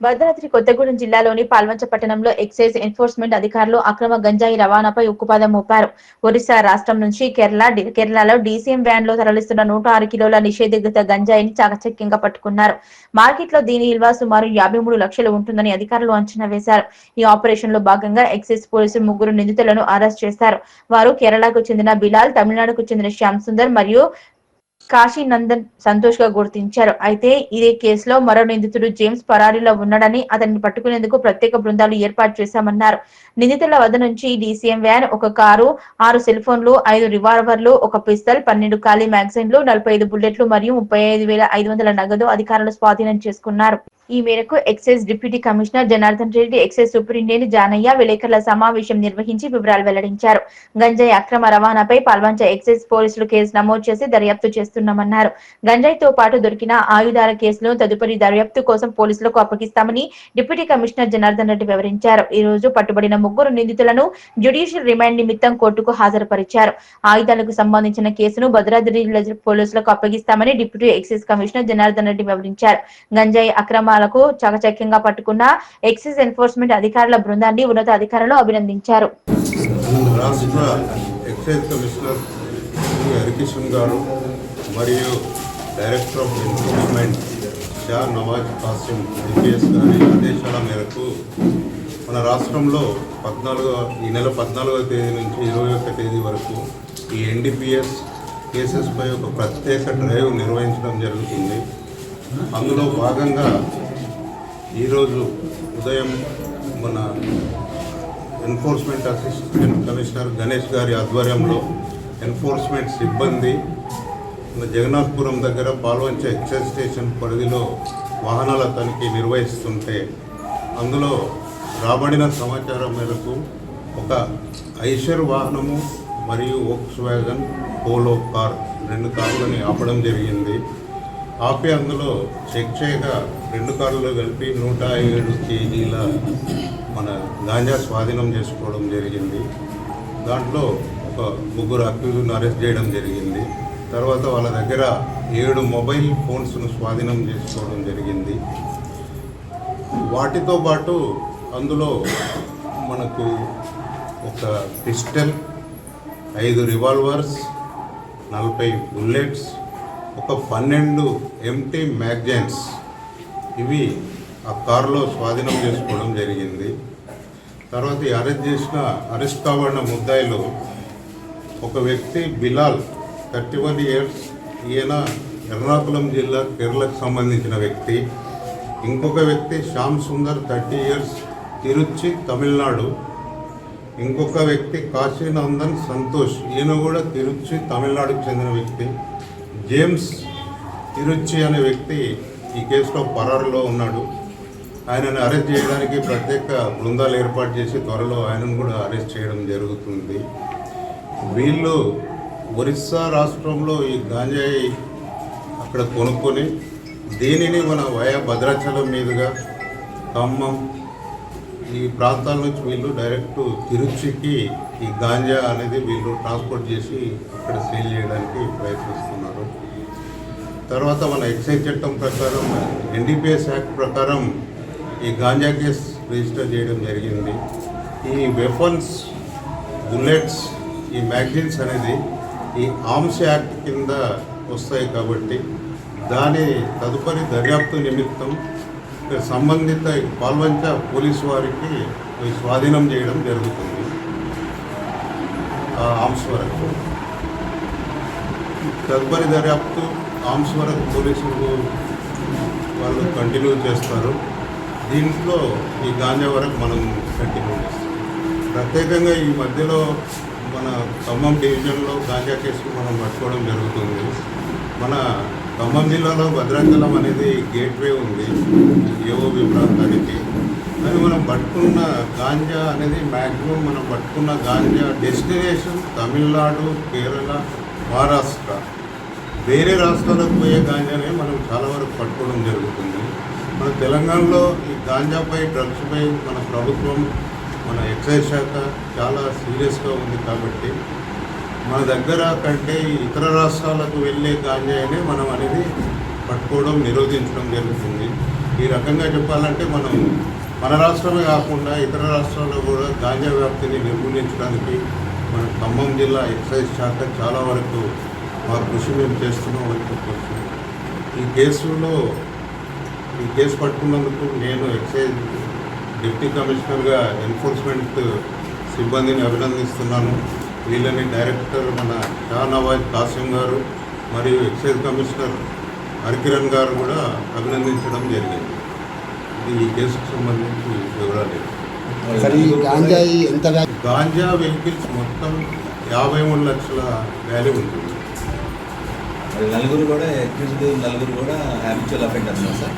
భద్రాద్రి కొత్తగూడెం జిల్లాలోని పాల్వంచ పట్టణంలో excise enforcement అధికారులు అక్రమ గంజాయి రవాణాపై ఉక్కుపాదం మోపారు. ఒరిస్సా రాష్ట్రం నుంచి కేరళ కేరళలో డీసీఎం వ్యాన్లో తరలిస్తున్న నూట ఆరు కిలోల నిషేధిత గంజాయిని చాకచక్యంగా పట్టుకున్నారు. మార్కెట్లో దీని విలువ సుమారు యాభై మూడు లక్షలు ఉంటుందని అధికారులు అంచనా వేశారు. ఈ ఆపరేషన్లో భాగంగా ఎక్సైజ్ పోలీసులు ముగ్గురు నిందితులను అరెస్ట్ చేశారు వారు కేరళకు చెందిన బిలాల్ తమిళనాడుకు చెందిన శ్యామ్ సుందర్ మరియు కాశీ నందన్ సంతోష్గా గుర్తించారు. అయితే ఇదే కేసులో మరో నిందితుడు జేమ్స్ పరారీలో ఉన్నాడని అతన్ని పట్టుకునేందుకు ప్రత్యేక బృందాలు ఏర్పాటు చేశామన్నారు. నిందితుల వద్ద నుంచి డీసీఎం వ్యాన్ ఒక కారు ఆరు సెల్ ఫోన్లు ఐదు రివాల్వర్లు ఒక పిస్తల్ పన్నెండు ఖాళీ మ్యాగజైన్లు నలభై ఐదు బుల్లెట్లు మరియు ముప్పై ఐదు వేల ఐదు వందల నగదు అధికారులు స్వాధీనం చేసుకున్నారు. ఈ మేరకు excise deputy commissioner Janardhan Reddy excise superintendent Janaiah విలేకరుల సమావేశం నిర్వహించి వివరాలు వెల్లడించారు. గంజాయి అక్రమ రవాణాపై పాల్వంచ ఎక్సైజ్ పోలీసులు కేసు నమోదు చేసి దర్యాప్తు చేస్తున్నామన్నారు. గంజాయితో పాటు దొరికిన ఆయుధాల కేసులను తదుపరి దర్యాప్తు కోసం పోలీసులకు అప్పగిస్తామని డిప్యూటీ కమిషనర్ జనార్దన్ రెడ్డి వివరించారు. ఈ రోజు పట్టుబడిన ముగ్గురు నిందితులను జ్యుడిషియల్ రిమాండ్ నిమిత్తం కోర్టుకు హాజరుపరిచారు. ఆయుధాలకు సంబంధించిన కేసును భద్రాద్రి పోలీసులకు అప్పగిస్తామని deputy excise commissioner Janardhan Reddy వివరించారు. గంజాయి అక్రమాలకు చకచక్యంగా పట్టుకున్న ఎక్సైజ్ ఎన్ఫోర్స్మెంట్ అధికారుల బృందాన్ని ఉన్నత అధికారులు అభినందించారు. రాష్ట్ర ఎక్సైజ్ కమిషనర్ హరికిషన్ గారు మరియు director of enforcement Shah Nawaz Kasim DPS గారి ఆదేశాల మేరకు మన రాష్ట్రంలో పద్నాలుగో ఈ నెల పద్నాలుగో తేదీ నుంచి ఇరవై ఒక్క తేదీ వరకు ఈ ఎన్డిపిఎస్ కేసెస్పై ఒక ప్రత్యేక డ్రైవ్ నిర్వహించడం జరుగుతుంది. అందులో భాగంగా ఈరోజు ఉదయం మన ఎన్ఫోర్స్మెంట్ అసిస్టెంట్ కమిషనర్ గణేష్ గారి ఆధ్వర్యంలో ఎన్ఫోర్స్మెంట్ సిబ్బంది జగన్నాథ్పురం దగ్గర పాల్వంచ ఎక్సైజ్ స్టేషన్ పరిధిలో వాహనాల తనిఖీ నిర్వహిస్తుంటే అందులో రాబడిన సమాచారం మేరకు ఒక ఐషర్ వాహనము మరియు ఓక్స్ వ్యాగన్ పోలో కార్ రెండు కార్లని ఆపడం జరిగింది. ఆపి అందులో చెక్ చేయగా రెండు కార్లు కలిపి నూట ఏడు కేజీల మన గాంజా స్వాధీనం చేసుకోవడం జరిగింది. దాంట్లో ఒక ముగ్గురు అక్యూజ్ను అరెస్ట్ చేయడం జరిగింది. తర్వాత వాళ్ళ దగ్గర ఏడు మొబైల్ ఫోన్స్ను స్వాధీనం చేసుకోవడం జరిగింది. వాటితో పాటు అందులో మనకు ఒక పిస్టల్ ఐదు రివాల్వర్స్ నలభై బుల్లెట్స్ ఒక పన్నెండు ఎంటీ మ్యాగజైన్స్ ఇవి ఆ కారులో స్వాధీనం చేసుకోవడం జరిగింది. తర్వాత అరెస్ట్ చేసిన అరెస్ట్ కాబడిన ముద్దాయిలో ఒక వ్యక్తి బిలాల్ థర్టీ వన్ ఇయర్స్ ఈయన ఎర్నాకుళం జిల్లా కేరళకు సంబంధించిన వ్యక్తి. ఇంకొక వ్యక్తి శ్యామ్ సుందర్ థర్టీ ఇయర్స్ తిరుచి తమిళనాడు. ఇంకొక వ్యక్తి కాశీనందన్ సంతోష్ ఈయన కూడా తిరుచి తమిళనాడుకు చెందిన వ్యక్తి. జేమ్స్ తిరుచి అనే వ్యక్తి ఈ కేసులో పరారులో ఉన్నాడు. ఆయనను అరెస్ట్ చేయడానికి ప్రత్యేక బృందాలు ఏర్పాటు చేసి త్వరలో ఆయనను కూడా అరెస్ట్ చేయడం జరుగుతుంది. వీళ్ళు ఒరిస్సా రాష్ట్రంలో ఈ గాంజాయి అక్కడ కొనుక్కొని దీనిని మన వయా భద్రాచలం మీదుగా ఖమ్మం ఈ ప్రాంతాల నుంచి వీళ్ళు డైరెక్ట్ తిరుచికి ఈ గాంజా అనేది వీళ్ళు ట్రాన్స్పోర్ట్ చేసి ఇక్కడ సేల్ చేయడానికి ప్రయత్నిస్తున్నారు. తర్వాత మన ఎక్సైజ్ చట్టం ప్రకారం ఎన్డీపీఎస్ యాక్ట్ ప్రకారం ఈ గాంజా కేస్ రిజిస్టర్ చేయడం జరిగింది. ఈ వెపన్స్ బుల్లెట్స్ ఈ మ్యాగజైన్స్ అనేది ఈ ఆర్మ్స్ యాక్ట్ కింద వస్తాయి కాబట్టి దాని తదుపరి దర్యాప్తు నిమిత్తం సంబంధిత పాల్వంచ పోలీసు వారికి స్వాధీనం చేయడం జరుగుతుంది. ఆ వరకు. తదుపరి దర్యాప్తు ఆమ్స్ వరకు పోలీసులు వాళ్ళు కంటిన్యూ చేస్తారు. దీంట్లో ఈ గాంజా వరకు మనం కంటిన్యూ చేస్తాం. ప్రత్యేకంగా ఈ మధ్యలో మన ఖమ్మం డివిజన్లో గాంజా కేసులు మనం పట్టుకోవడం జరుగుతుంది. మన ఖమ్మం జిల్లాలో భద్రాచలం అనేది గేట్వే ఉంది ఏఓబి ప్రాంతానికి కానీ మనం పట్టుకున్న గాంజా అనేది మ్యాక్సిమం మనం పట్టుకున్న గాంజా డెస్టినేషన్ తమిళనాడు కేరళ మహారాష్ట్ర. వేరే రాష్ట్రాలకు పోయే గాంజానే మనం చాలా వరకు పట్టుకోవడం జరుగుతుంది. మన తెలంగాణలో ఈ గాంజాపై డ్రగ్స్పై మన ప్రభుత్వం మన ఎక్సైజ్ శాఖ చాలా సీరియస్గా ఉంది కాబట్టి మన దగ్గర కంటే ఇతర రాష్ట్రాలకు వెళ్ళే గాంజాయినే మనం అనేది పట్టుకోవడం నిరోధించడం జరుగుతుంది. ఈ రకంగా చెప్పాలంటే మనం మన రాష్ట్రమే కాకుండా ఇతర రాష్ట్రాల్లో కూడా గాంజా వ్యాప్తిని నిర్మూలించడానికి మన ఖమ్మం జిల్లా ఎక్సైజ్ శాఖ చాలా వరకు మా కృషి మేము చేస్తున్నాం అని చెప్పవచ్చు ఈ కేసులో ఈ కేసు పట్టుకున్నందుకు నేను ఎక్సైజ్ డిప్యూటీ కమిషనర్గా ఎన్ఫోర్స్మెంట్ సిబ్బందిని అభినందిస్తున్నాను. వీళ్ళని డైరెక్టర్ మన షా నవాజ్ కాసిం గారు మరియు ఎక్సైజ్ కమిషనర్ హరికిరణ్ గారు కూడా అభినందించడం జరిగింది. ఇది ఈ కేసుకు సంబంధించి వివరాలు గాంజా వెహికల్స్ మొత్తం యాభై మూడు లక్షల వాల్యూ ఉంటుంది. నలుగురు కూడా నలుగురు కూడా హ్యాబిచువల్ అఫెండర్స్ సార్.